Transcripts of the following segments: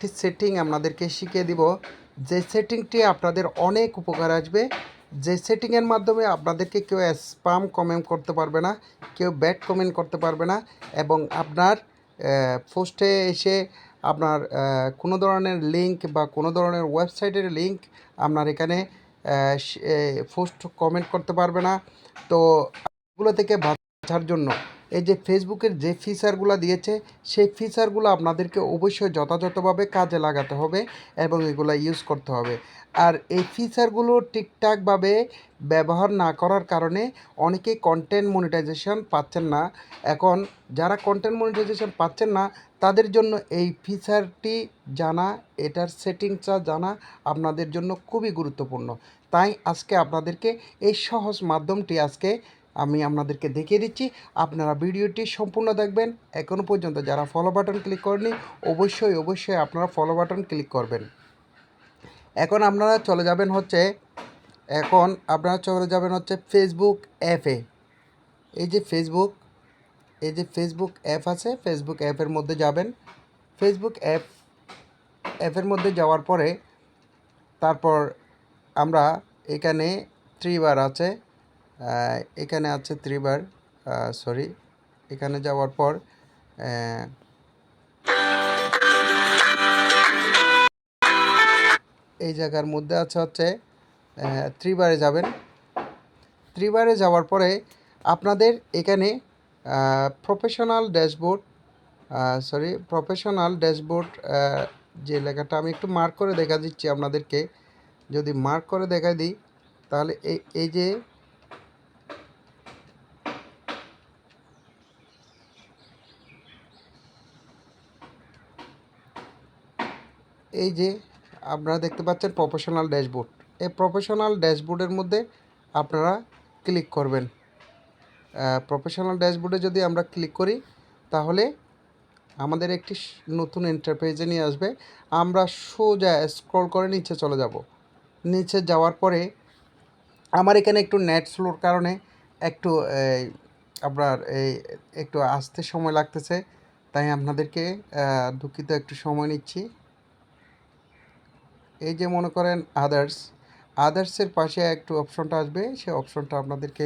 একটি সেটিং আপনাদেরকে শিখিয়ে দিব। যে সেটিংটি আপনাদের অনেক উপকার আসবে। যে সেটিংয়ের মাধ্যমে আপনাদেরকে কেউ স্পাম কমেন্ট করতে পারবে না, কেউ ব্যাড কমেন্ট করতে পারবে না এবং আপনার পোস্টে এসে আপনার কোনো ধরনের লিঙ্ক বা কোনো ধরনের ওয়েবসাইটের লিঙ্ক আপনার এখানে পোস্ট কমেন্ট করতে পারবে না। তো, এগুলো থেকে বাঁচার জন্য এই যে ফেসবুকের যে ফিচারগুলো দিয়েছে, সেই ফিচারগুলো আপনাদেরকে অবশ্যই যথাযথভাবে কাজে লাগাতে হবে এবং এগুলো ইউজ করতে হবে। আর এই ফিচারগুলো ঠিকঠাকভাবে ব্যবহার না করার কারণে অনেকেই কন্টেন্ট মনিটাইজেশন পাচ্ছেন না। এখন যারা কন্টেন্ট মনিটাইজেশন পাচ্ছেন না, তাদের জন্য এই ফিচারটি জানা, এটার সেটিংসটা জানা আপনাদের জন্য খুবই গুরুত্বপূর্ণ। তাই আজকে আপনাদেরকে এই সহজ মাধ্যমটি আজকে আমি আপনাদেরকে দেখিয়ে দিচ্ছি আপনারা ভিডিওটি সম্পূর্ণ দেখবেন। এখনও পর্যন্ত যারা ফলো বাটন ক্লিক করেনি অবশ্যই অবশ্যই আপনারা ফলো বাটন ক্লিক করবেন। এখন আপনারা চলে যাবেন হচ্ছে এখন আপনারা চলে যাবেন হচ্ছে ফেসবুক অ্যাপে এই যে ফেসবুক এই যে ফেসবুক অ্যাপ আছে ফেসবুক অ্যাপের মধ্যে যাবেন। ফেসবুক অ্যাপ অ্যাপের মধ্যে যাওয়ার পরে তারপর আমরা এখানে ত্রিবার আছে। আহ, এখানে আছে ত্রিবার সরি এখানে যাওয়ার পর এই জায়গার মধ্যে আছে হচ্ছে ত্রিবারে যাবেন। ত্রিবারে যাওয়ার পরে আপনাদের এখানে professional dashboard sorry professional dashboard যে লেখাটা আমি একটু মার্ক করে দেখা দিচ্ছি আপনাদেরকে। যদি মার্ক করে দেখা দিই, তাহলে এই যে এই যে আপনারা দেখতে পাচ্ছেন প্রফেশনাল ড্যাশবোর্ড এই প্রফেশনাল ড্যাশবোর্ডের মধ্যে আপনারা ক্লিক করবেন। প্রফেশনাল ড্যাশবোর্ডে যদি আমরা ক্লিক করি, তাহলে আমাদের একটি নতুন ইন্টারপেজে নিয়ে আসবে। আমরা সোজা স্ক্রল করে নিচে চলে যাব। নিচে যাওয়ার পরে আমার এখানে একটু নেট স্লোর কারণে একটু আপনার এই, একটু আসতে সময় লাগতেছে। তাই আপনাদেরকে দুঃখিত, একটু সময় নিচ্ছি। এই যে মনে করেন আদার্স আদার্সের পাশে একটু অপশনটা আসবে সেই অপশনটা আপনাদেরকে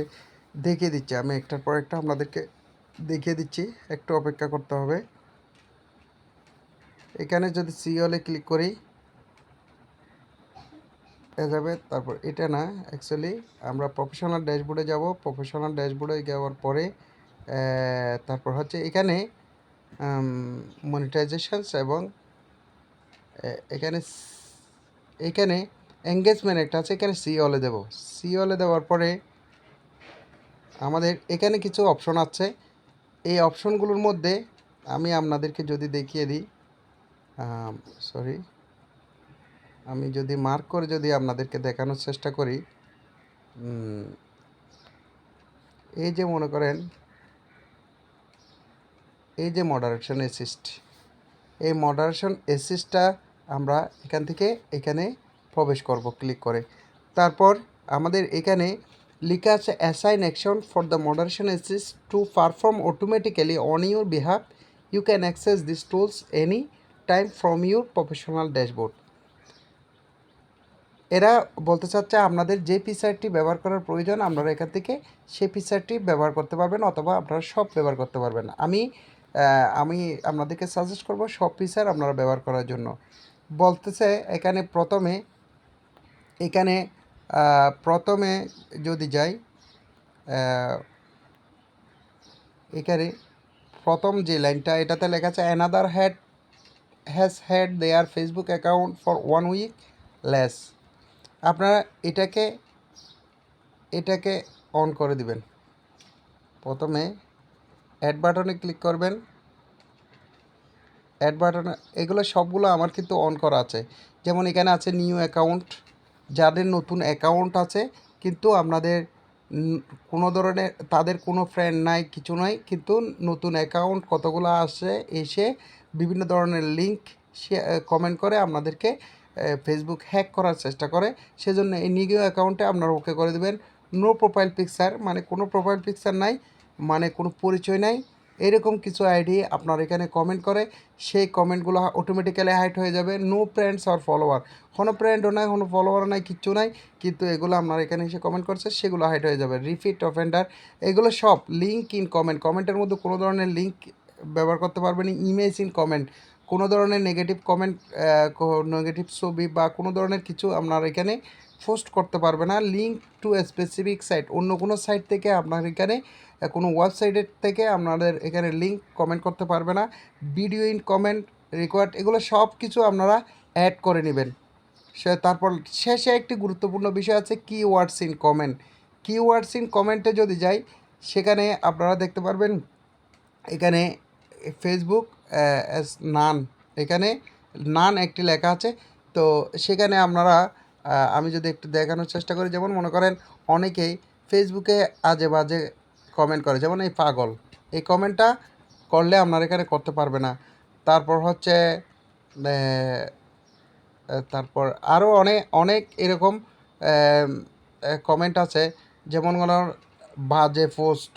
দেখিয়ে দিচ্ছি। আমি একটার পর একটা আপনাদেরকে দেখিয়ে দিচ্ছি, একটু অপেক্ষা করতে হবে। এখানে যদি সিওলে ক্লিক করি যাবে তারপর এটা না অ্যাকচুয়ালি আমরা প্রফেশনাল ড্যাশবোর্ডে যাব। প্রফেশনাল ড্যাশবোর্ডে যাওয়ার পরে তারপর হচ্ছে এখানে মনিটাইজেশনস এবং এখানে স- এখানে এঙ্গেজমেন্ট একটা আছে, এখানে সি অলে দেবো। সি অলে দেওয়ার পরে আমাদের এখানে কিছু অপশন আছে। এই অপশনগুলোর মধ্যে আমি আপনাদেরকে যদি দেখিয়ে দিই সরি আমি যদি মার্ক করে যদি আপনাদেরকে দেখানোর চেষ্টা করি এই যে মনে করেন, এই যে মডারেশন অ্যাসিস্ট এই মডারেশন অ্যাসিস্টটা আমরা এখান থেকে এখানে প্রবেশ করব ক্লিক করে। তারপর আমাদের এখানে লেখা আছে assign action for the moderation assist to perform automatically on your behalf you can access this tools any time from your professional dashboard এরা বলতে চাচ্ছে আপনাদের যে ফিচারটি ব্যবহার করার প্রয়োজন, আপনারা এখান থেকে সেই ফিচারটি ব্যবহার করতে পারবেন অথবা আপনারা সব ব্যবহার করতে পারবেন। আমি আমি আপনাদেরকে সাজেস্ট করব, সব ফিচার আপনারা ব্যবহার করার জন্য। বলতেছে, এখানে প্রথমে এখানে প্রথমে যদি যাই এখানে প্রথম যে লাইনটা, এটাতে লেখা আছে another had has had their Facebook account for one week less আপনারা এটাকে এটাকে অন করে দিবেন। প্রথমে অ্যাড বাটনে ক্লিক করবেন। অ্যাড বাটনে এগুলো সবগুলো আমার কিন্তু অন করা আছে। যেমন এখানে আছে নিউ অ্যাকাউন্ট যাদের নতুন অ্যাকাউন্ট আছে, কিন্তু আপনাদের কোনো ধরনের, তাদের কোনো ফ্রেন্ড নাই, কিছু নাই, কিন্তু নতুন অ্যাকাউন্ট কতগুলো আসে, এসে বিভিন্ন ধরনের লিঙ্ক কমেন্ট করে আপনাদেরকে ফেসবুক হ্যাক করার চেষ্টা করে। সেজন্য এই নিউ অ্যাকাউন্টে আপনারা ওকে করে দেবেন। নো প্রোফাইল পিকচার মানে কোনো প্রোফাইল পিকচার নাই মানে কোনো পরিচয় নাই। এরকম কিছু আইডি আপনার এখানে কমেন্ট করে, সেই কমেন্টগুলো অটোমেটিক্যালি হাইট হয়ে যাবে। নো ফ্রেন্ডস আর ফলোয়ার কোনো ফ্রেন্ডও নাই, কোনো ফলোয়ারও নাই, কিচ্ছু নাই। কিন্তু এগুলো আপনার এখানে এসে কমেন্ট করছে, সেগুলো হাইট হয়ে যাবে। রিপিট অফেন্ডার এগুলো সব লিঙ্ক ইন কমেন্ট কমেন্টের মধ্যে কোনো ধরনের লিঙ্ক ব্যবহার করতে পারবেন ইমেজ ইন কমেন্ট কোনো ধরনের নেগেটিভ কমেন্ট নেগেটিভ ছবি বা কোনো ধরনের কিছু আপনার এখানে পোস্ট করতে পারবে না লিঙ্ক টু স্পেসিফিক সাইট অন্য কোনো সাইট থেকে আপনার এখানে কোনো ওয়েবসাইটের থেকে আপনাদের এখানে লিঙ্ক কমেন্ট করতে পারবে না। ভিডিও ইন কমেন্ট রিকোয়ার্ড এগুলো সব কিছু আপনারা অ্যাড করে নেবেন। সে, তারপর শেষে একটি গুরুত্বপূর্ণ বিষয় আছে keywords in comment keywords in কমেন্টে যদি যাই, সেখানে আপনারা দেখতে পারবেন, এখানে ফেসবুক নান এখানে নান একটি লেখা আছে। তো সেখানে আপনারা আমি যদি একটু দেখানোর চেষ্টা করি, যেমন মনে করেন অনেকেই ফেসবুকে আজে বাজে কমেন্ট করে, যেমন এই পাগল। এই কমেন্টটা করলে আপনার এখানে করতে পারবে না। তারপর হচ্ছে তারপর আরও অনেক অনেক এরকম কমেন্ট আছে। যেমন কোনো বাজে পোস্ট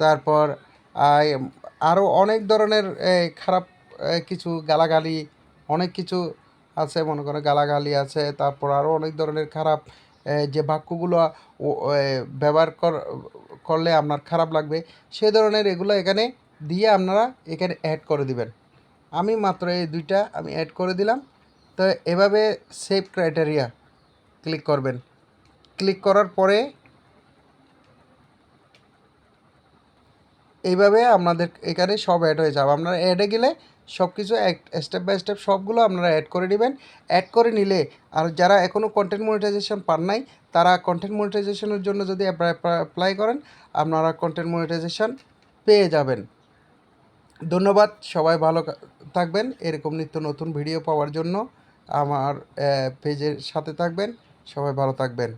তারপর আরও অনেক ধরনের খারাপ কিছু গালাগালি, অনেক কিছু আছে, মনে করেন গালাগালি আছে, তারপর আরও অনেক ধরনের খারাপ যে বাক্যগুলো ব্যবহার কর- করলে আপনার খারাপ লাগবে, সেই ধরনের এগুলো এখানে দিয়ে আপনারা এখানে অ্যাড করে দিবেন। আমি মাত্র এই দুইটা আমি অ্যাড করে দিলাম। তো এভাবে সেভ ক্রাইটেরিয়া ক্লিক করবেন। ক্লিক করার পরে এইভাবে আপনাদের এখানে সব অ্যাড হয়ে যাবে। আপনারা অ্যাডে গেলে সব কিছু স্টেপ বাই স্টেপ সবগুলো আপনারা অ্যাড করে নেবেন। অ্যাড করে নিলে আর যারা এখনও কন্টেন্ট মনিটাইজেশন পান নাই, তারা কন্টেন্ট মনিটাইজেশনের জন্য যদি অ্যাপ্লাই করেন, আপনারা কন্টেন্ট মনিটাইজেশন পেয়ে যাবেন। ধন্যবাদ, সবাই ভালো থাকবেন। এরকম নিত্য নতুন ভিডিও পাওয়ার জন্য আমার পেজের সাথে থাকবেন। সবাই ভালো থাকবেন।